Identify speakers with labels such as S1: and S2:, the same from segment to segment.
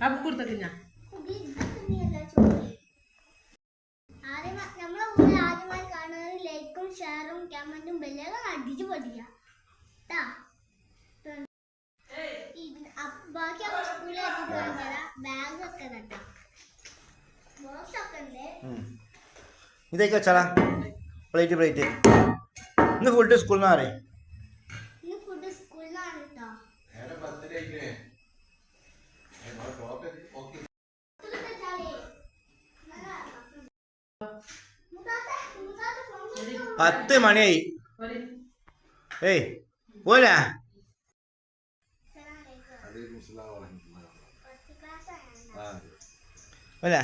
S1: ആ
S2: ബുക്ക്
S1: ഞാൻ.
S2: നമ്മളെ കൂടെ ആദ്യമായി കാണുന്നത് ലൈക്കും ഷെയറും കമന്റും ബെല്ലൊക്കെ അടിച്ചു പൊടിക്കുക ട്ടാ. ഇത് അപ്പ- ബാക്കി അപ്പൊ സ്കൂളിൽ എത്തിയിട്ട് കാണിച്ചാ ബാഗ് ഒക്കെ ബോക്സ് ഒക്കെ ഉണ്ട്
S3: ഇതേക്ക് വെച്ചാലാ പ്ലേറ്റ് പ്ലേറ്റ്. ഇന്ന് ഫുൾ ഡേ സ്കൂളിൽ നിന്ന് അറിയാം
S2: ഇന്ന് ഫുഡ് സ്കൂളിൽ നിന്നാണ് കേട്ടോ ഇത് വെച്ചാലേ നല്ല മുതാത്ത മുതാത്ത ഫോൺ കൊടുത്തോ?
S3: പത്ത് മണിയായി. ഏയ് പോരാ. പോരാ.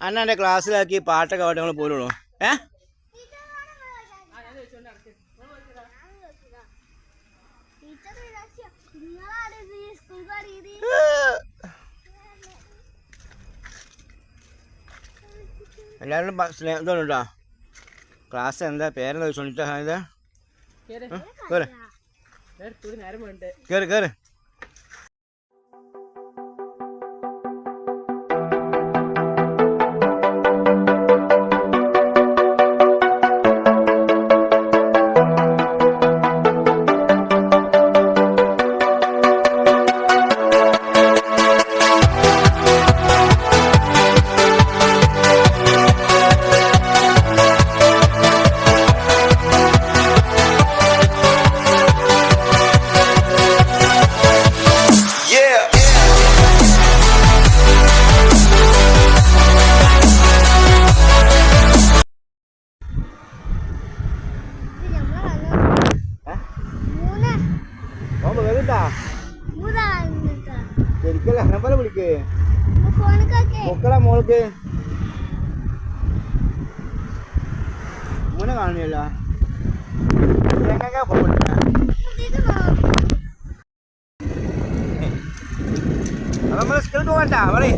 S3: അന്ന എന്റെ ക്ലാസ്സിലാക്കി പാട്ടൊക്കെ പാട്ട് പോരുള്ളൂ. ഏ? എല്ലാവരും സ്നേഹം കേട്ടോ ക്ലാസ് എന്താ? പേരെന്താ? ചോദിച്ചോണ്ടിട്ടാ ഇത്.
S1: കേറ്.
S3: കേറ്. വിളിക്ക് മക്കളെ മോൾക്ക്? മോനെ കാണില്ല എങ്ങനെ അത് നമ്മൾ സ്കൂളിൽ പോകണ്ട പറയേ.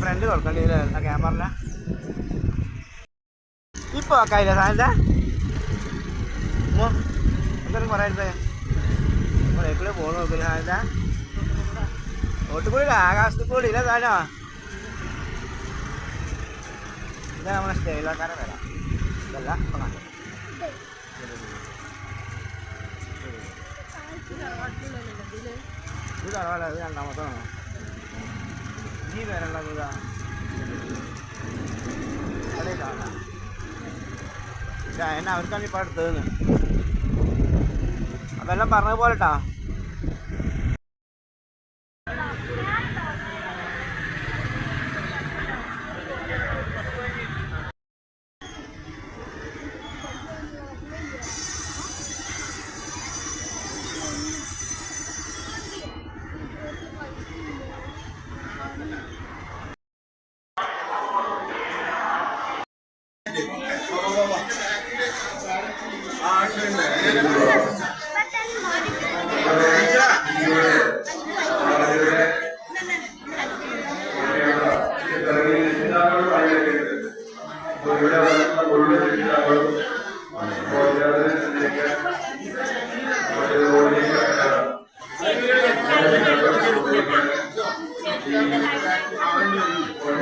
S3: ഫ്രണ്ട് തുറക്കണ്ടി ക്യാമറ ഇപ്പൊ ആക്കായില്ല സാധനത്തെ എന്തായാലും പറയാ ഇവിടെ പോണു നോക്കില്ല സാധനത്തെ ഓട്ടുകൂടി ആകാശത്തിൽ കൂടി ഇല്ല സാധനം? ഇതാ നമ്മളെ സ്റ്റൈലാക്കാരെ വരാം ഇതല്ല. ഇത് തറവാല ഇത് രണ്ടാമത്താണ് ഈ പേരുള്ളത് ഇതാ. ഇവിടെ കാണാം. എന്നെ അവർക്കാണ് ഇപ്പൊ അടുത്തതെന്ന് അതെല്ലാം പറഞ്ഞ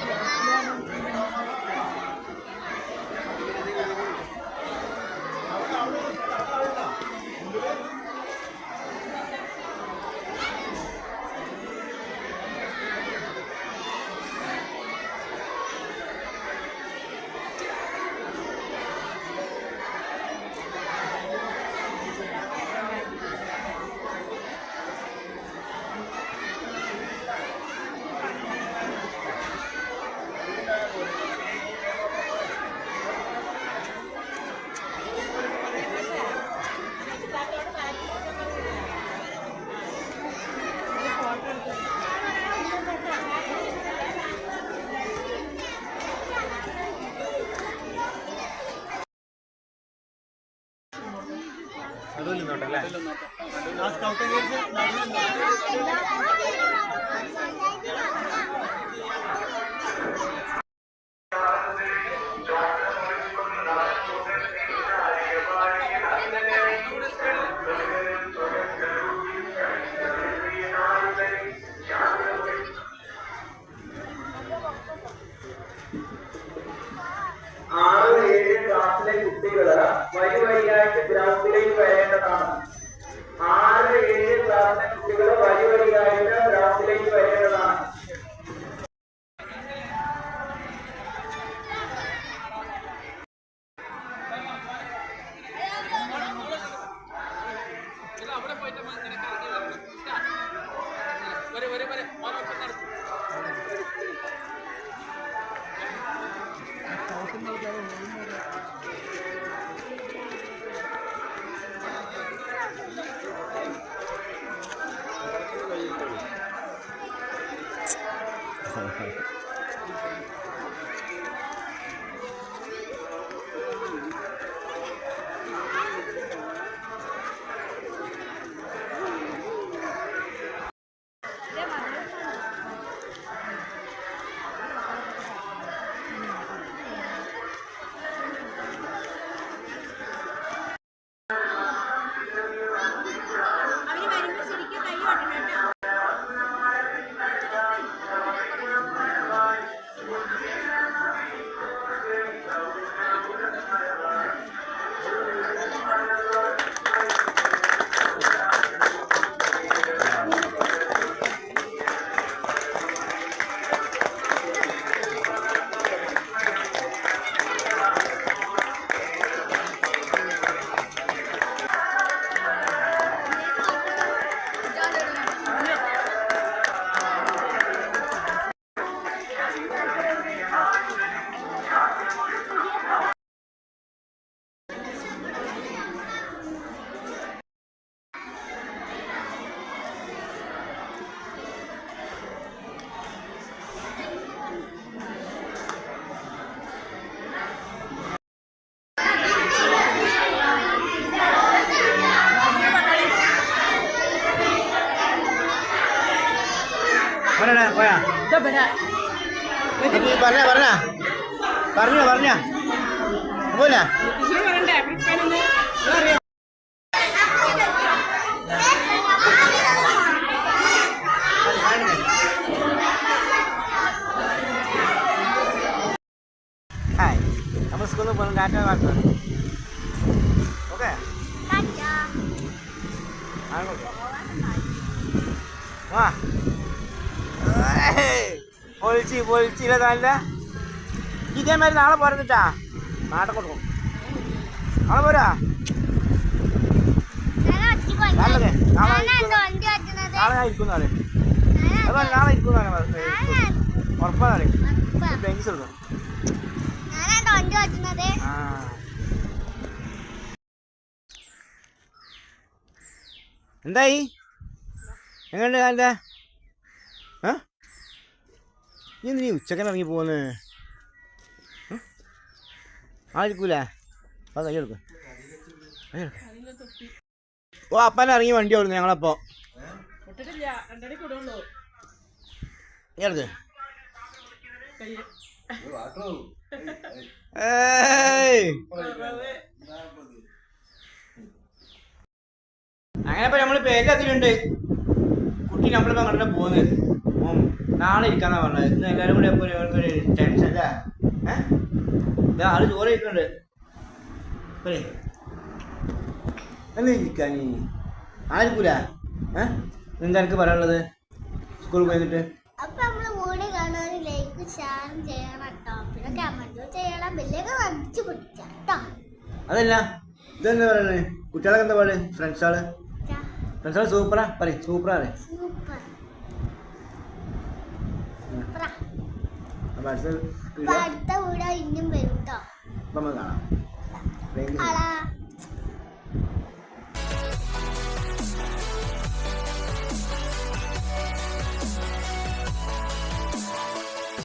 S4: Thank you.
S3: ഉണ്ടല്ലേ?
S4: ആറ് করে মানে പറയണേ പോയാ
S1: ഇതാ ബരാ
S3: പറഞ്ഞ പറഞ്ഞ പറഞ്ഞോ പറഞ്ഞ പോലെ
S1: ടീച്ചർ പറയണ്ടേ പ്രിപ്പയറിന്ന് അറിയാം
S3: ഹായ് നമ്മൾ സ്കൂളിൽ പോകുന്ന ഡാറ്റ വാർത്ത ഓക്കെ വാ പൊളിച്ച് പൊളിച്ചില്ല നല്ല ഇതേമാതിരി നാളെ പോരുന്നിട്ടാ? നാട്ടെ കൊടുക്കും നാളെ പോരാ? നാളെ നാളെ ഇരിക്കുന്ന. ആളെ അതുപോലെ നാളെ ഇരിക്കുന്ന ഉറപ്പാണ് ബെഞ്ച് എടുക്കും ആ. എന്തായി? എങ്ങനെയുണ്ട് അതിന്റെ ആ നീ എന്തിനീ ഉച്ചക്കൻ ഇറങ്ങി പോകുന്നത് ആയിരിക്കൂലേ അത് കൈയെടുക്ക് ഓ അപ്പനെ ഇറങ്ങി വണ്ടി ഓടുന്നു ഞങ്ങളപ്പോൾ ഏയ്. അങ്ങനെ ഇപ്പൊ നമ്മൾ പേരെത്തിയിട്ടുണ്ട് കുട്ടി നമ്മളിപ്പോ അങ്ങോട്ട് പോകുന്നത് ഉം, നാളെ ഇരിക്കാന്നാ പറഞ്ഞത്. ഇന്ന് എല്ലാരും കൂടി ഒരു- ഒരു ടെൻഷൻ അല്ലേ? ഏഹ് ആൾ ചോറ് കഴിക്കുന്നുണ്ട്. പറയേ എന്താ ഇരിക്കാൻ നീ? ആയിരിക്കൂല ഏഹ് എന്താ എനിക്ക് പറയാനുള്ളത്? സ്കൂളിൽ പോയിട്ട്
S2: അപ്പൊ നമ്മൾ വീഡിയോ കാണാൻ ലൈക്ക് ഷെയർ ചെയ്യണം കേട്ടോ പിന്നെ കമന്റ് ചെയ്യണം. ബില്ലൊക്കെ
S3: അതല്ല. ഇതെന്താ പറയണേ കുട്ടികളൊക്കെ എന്താ പറയുക ഫ്രണ്ട്സാൾ ഫ്രണ്ട്സാൾ സൂപ്പറാ പറയും സൂപ്പറാ പറയും
S2: സൂപ്പർ സൂപ്പറാ
S3: അപ്പൊ അടുത്ത
S2: വീഡിയോ ഇനിയും വരും കേട്ടോ
S3: നമ്മൾ കാണാം.